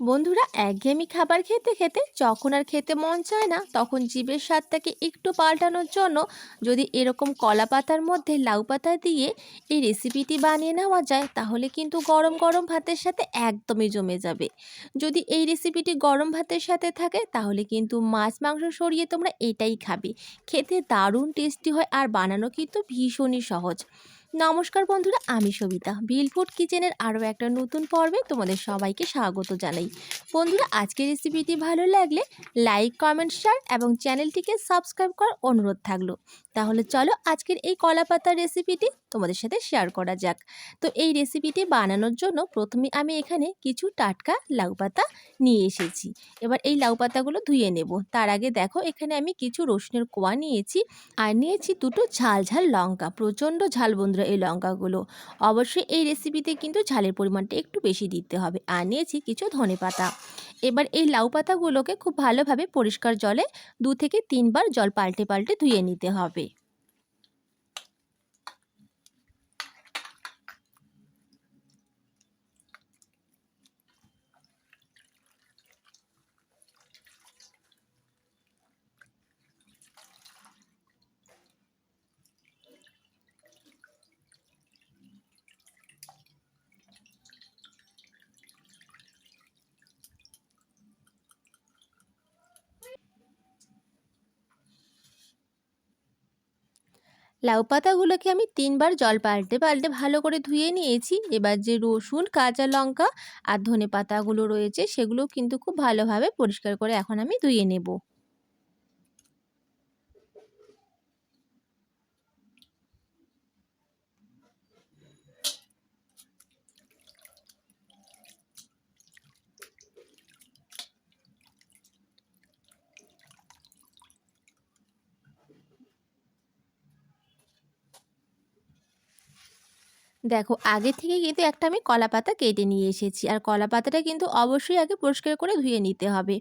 বন্ধুরা, একঘেয়েমি খাবার খেতে খেতে যখন আর খেতে মন চায় না, তখন জীবের স্বাদটাকে একটু পাল্টানোর জন্য যদি এরকম কলা পাতার মধ্যে লাউ পাতা দিয়ে এই রেসিপিটি বানিয়ে নেওয়া যায়, তাহলে কিন্তু গরম গরম ভাতের সাথে একদমই জমে যাবে। যদি এই রেসিপিটি গরম ভাতের সাথে থাকে, তাহলে কিন্তু মাছ মাংস সরিয়ে তোমরা এটাই খাবে। খেতে দারুণ টেস্টি হয় আর বানানো কিন্তু ভীষণই সহজ। নমস্কার বন্ধুরা, আমি সবিতা। বিল ফুড কিচেনের আরও একটা নতুন পর্বে তোমাদের সবাইকে স্বাগত জানাই। বন্ধুরা, আজকের রেসিপিটি ভালো লাগলে লাইক কমেন্ট শেয়ার এবং চ্যানেলটিকে সাবস্ক্রাইব করার অনুরোধ থাকল। তাহলে চলো আজকের এই কলা পাতার রেসিপিটি তোমাদের সাথে শেয়ার করা যাক। তো এই রেসিপিটি বানানোর জন্য প্রথমে আমি এখানে কিছু টাটকা লাউ পাতা নিয়ে এসেছি। এবার এই লাউ পাতাগুলো ধুয়ে নেব। তার আগে দেখো, এখানে আমি কিছু রসুনের কোয়া নিয়েছি আর নিয়েছি দুটো ঝাল ঝাল লঙ্কা, প্রচণ্ড ঝাল বন্ধুরা। এই লঙ্কাগুলো। অবশ্যই এই রেসিপিতে কিন্তু ঝালের পরিমাণটা একটু বেশি দিতে হবে। আর নিয়েছি কিছু ধনে পাতা। এবার এই লাউ পাতাগুলোকে খুব ভালোভাবে পরিষ্কার জলে দু থেকে তিনবার জল পাল্টে পাল্টে ধুয়ে নিতে হবে। লাউ পাতাগুলোকে আমি তিনবার জল পাল্টে পাল্টে ভালো করে ধুয়ে নিয়েছি। এবার যে রসুন, কাঁচা লঙ্কা আর ধনে পাতাগুলো রয়েছে সেগুলো কিন্তু খুব ভালোভাবে পরিষ্কার করে এখন আমি ধুয়ে নেব। দেখো, আগে থেকে কিন্তু একটা আমি কলা পাতা কেটে নিয়ে এসেছি। আর কলা পাতাটা কিন্তু অবশ্যই আগে পরিষ্কার করে ধুয়ে নিতে হবে।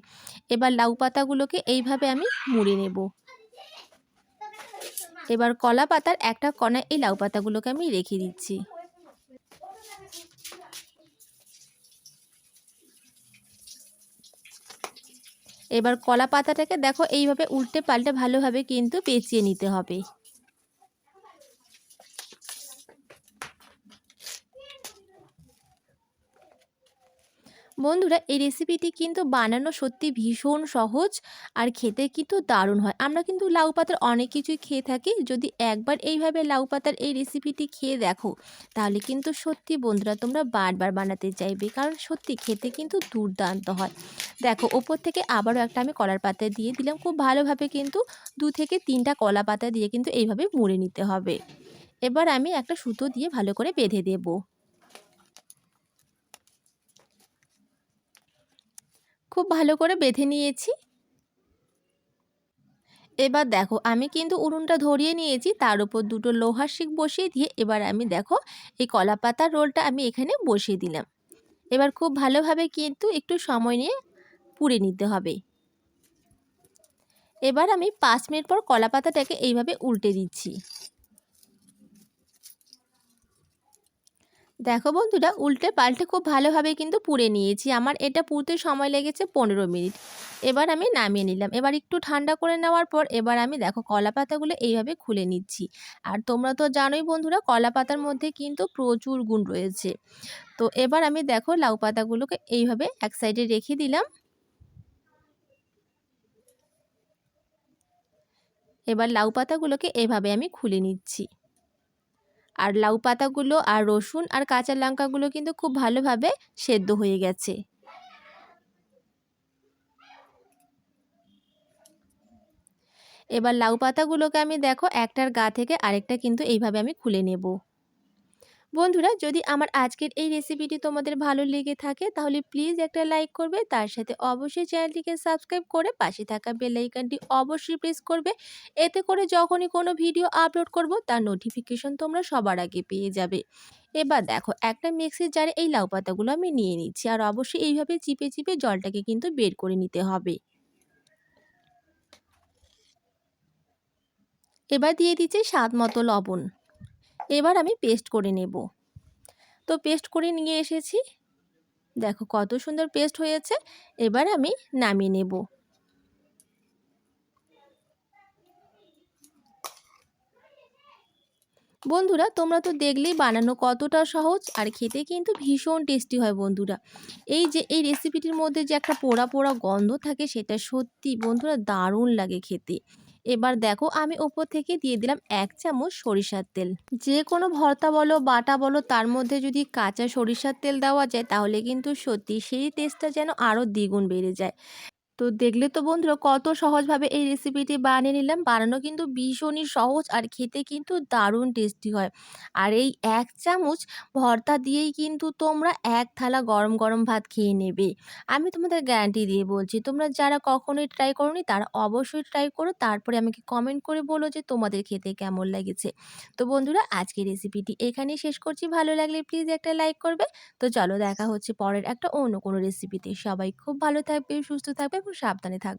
এবার লাউ পাতাগুলোকে এইভাবে আমি মুড়ে নেব। এবার কলা পাতার একটা কণা এই লাউ পাতাগুলোকে আমি রেখে দিচ্ছি। এবার কলা পাতাটাকে দেখো, এইভাবে উল্টে পাল্টে ভালোভাবে কিন্তু পেঁচিয়ে নিতে হবে। বন্ধুরা, এই রেসিপিটি কিন্তু বানানো সত্যি ভীষণ সহজ আর খেতে কিন্তু দারুণ হয়। আমরা কিন্তু লাউ পাতার অনেক কিছুই খেয়ে থাকি। যদি একবার এইভাবে লাউ পাতার এই রেসিপিটি খেয়ে দেখো, তাহলে কিন্তু সত্যি বন্ধুরা তোমরা বারবার বানাতে চাইবে, কারণ সত্যি খেতে কিন্তু দুর্দান্ত হয়। দেখো, ওপর থেকে আবারও একটা আমি কলার পাতা দিয়ে দিলাম। খুব ভালোভাবে কিন্তু দু থেকে তিনটা কলা পাতা দিয়ে কিন্তু এইভাবে মুড়ে নিতে হবে। এবার আমি একটা সুতো দিয়ে ভালো করে বেঁধে দেবো। খুব ভালো করে বেঁধে নিয়েছি। এবার দেখো, আমি কিন্তু উনুনটা ধরিয়ে নিয়েছি, তার উপর দুটো লোহার শিক বসিয়ে দিয়ে এবার আমি দেখো, এই কলা পাতার রোলটা আমি এখানে বসিয়ে দিলাম। এবার খুব ভালোভাবে কিন্তু একটু সময় নিয়ে পুড়ে নিতে হবে। এবার আমি পাঁচ মিনিট পর কলা পাতাটাকে এইভাবে উল্টে দিচ্ছি। দেখো বন্ধুরা, উল্টে পাল্টে খুব ভালোভাবে কিন্তু পুড়ে নিয়েছি। আমার এটা পুড়তে সময় লেগেছে পনেরো মিনিট। এবার আমি নামিয়ে নিলাম। এবার একটু ঠান্ডা করে নেওয়ার পর এবার আমি দেখো কলা পাতাগুলো এইভাবে খুলে নিচ্ছি। আর তোমরা তো জানোই বন্ধুরা, কলা পাতার মধ্যে কিন্তু প্রচুর গুণ রয়েছে। তো এবার আমি দেখো লাউ পাতাগুলোকে এইভাবে এক সাইডে রেখে দিলাম। এবার লাউ পাতাগুলোকে এভাবে আমি খুলে নিচ্ছি। আর লাউ পাতাগুলো আর রসুন আর কাঁচা লঙ্কাগুলো কিন্তু খুব ভালোভাবে সেদ্ধ হয়ে গেছে। এবার লাউ পাতাগুলোকে আমি দেখো একটার গা থেকে আরেকটা কিন্তু এইভাবে আমি খুলে নেব। বন্ধুরা, যদি আমার আজকের এই রেসিপিটি তোমাদের ভালো লেগে থাকে, তাহলে প্লিজ একটা লাইক করবে। তার সাথে অবশ্যই চ্যানেলটিকে সাবস্ক্রাইব করে পাশে থাকা বেলাইকানটি অবশ্যই প্রেস করবে। এতে করে যখনই কোনো ভিডিও আপলোড করব, তার নোটিফিকেশন তোমরা সবার আগে পেয়ে যাবে। এবার দেখো, একটা মিক্সির জারে এই লাউ পাতাগুলো আমি নিয়ে নিচ্ছি। আর অবশ্যই এইভাবে চিপে চিপে জলটাকে কিন্তু বের করে নিতে হবে। এবার দিয়ে দিচ্ছি স্বাদ মতো লবণ। এবার আমি পেস্ট করে নেব। তো পেস্ট করে নিয়ে এসেছি। দেখো কত সুন্দর পেস্ট হয়েছে। এবার আমি নামিয়ে নেব। বন্ধুরা, তোমরা তো দেখলেই বানানো কতটা সহজ আর খেতে কিন্তু ভীষণ টেস্টি হয় বন্ধুরা। এই যে, এই রেসিপিটির মধ্যে যে একটা পোড়া পোড়া গন্ধ থাকে, সেটা সত্যি বন্ধুরা দারুণ লাগে খেতে। এবার দেখো আমি ওপর থেকে দিয়ে দিলাম এক চামচ সরিষার তেল। যে কোনো ভর্তা বলো, বাটা বলো, তার মধ্যে যদি কাঁচা সরিষার তেল দেওয়া যায়, তাহলে কিন্তু সত্যি সেই টেস্টটা যেন আরও দ্বিগুণ বেড়ে যায়। তো দেখলে তো বন্ধুরা কত সহজভাবে এই রেসিপিটি বানিয়ে নিলাম। বানানো কিন্তু ভীষণই সহজ আর খেতে কিন্তু দারুণ টেস্টি হয়। আর এই এক চামচ ভর্তা দিয়েই কিন্তু তোমরা এক থালা গরম গরম ভাত খেয়ে নেবে। আমি তোমাদের গ্যারান্টি দিয়ে বলছি, তোমরা যারা কখনোই ট্রাই করোনি তারা অবশ্যই ট্রাই করো। তারপরে আমাকে কমেন্ট করে বলো যে তোমাদের খেতে কেমন লেগেছে। তো বন্ধুরা আজকে রেসিপিটি এখানেই শেষ করছি। ভালো লাগলে প্লিজ একটা লাইক করবে। তো চলো দেখা হচ্ছে পরের একটা অন্য কোনো রেসিপিতে সবাই খুব ভালো থাকবে, সুস্থ থাকবে। সাবধানে থাকবে।